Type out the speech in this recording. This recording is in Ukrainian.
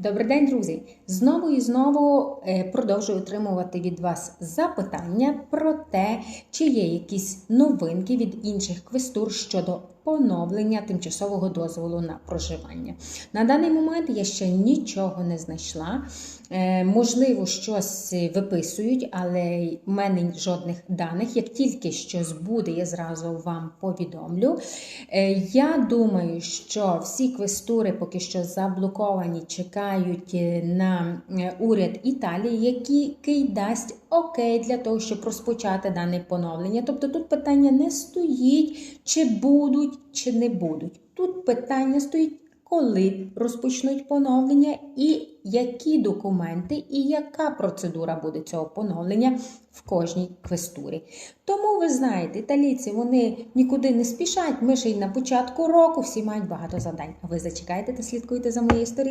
Добрий день, друзі! Знову і знову е, продовжую отримувати від вас запитання про те, чи є якісь новинки від інших квестур щодо поновлення тимчасового дозволу на проживання. На даний момент я ще нічого не знайшла. Е, Можливо, щось виписують, але в мене жодних даних. Як тільки щось буде, я зразу вам повідомлю. Е, Я думаю, що всі квестури поки що заблоковані, чекають е, на е, уряд Італії, який дасть окей для того, щоб розпочати дане поновлення. Тобто тут питання не стоїть, чи будуть, чи не будуть. Тут питання стоїть. Коли розпочнуть поновлення, і які документи, і яка процедура буде цього поновлення в кожній квестурі. Тому ви знаєте, італійці вони нікуди не спішать. Ми ж і на початку року всі мають багато завдань. А ви зачекайте та слідкуйте за моєю сторінкою.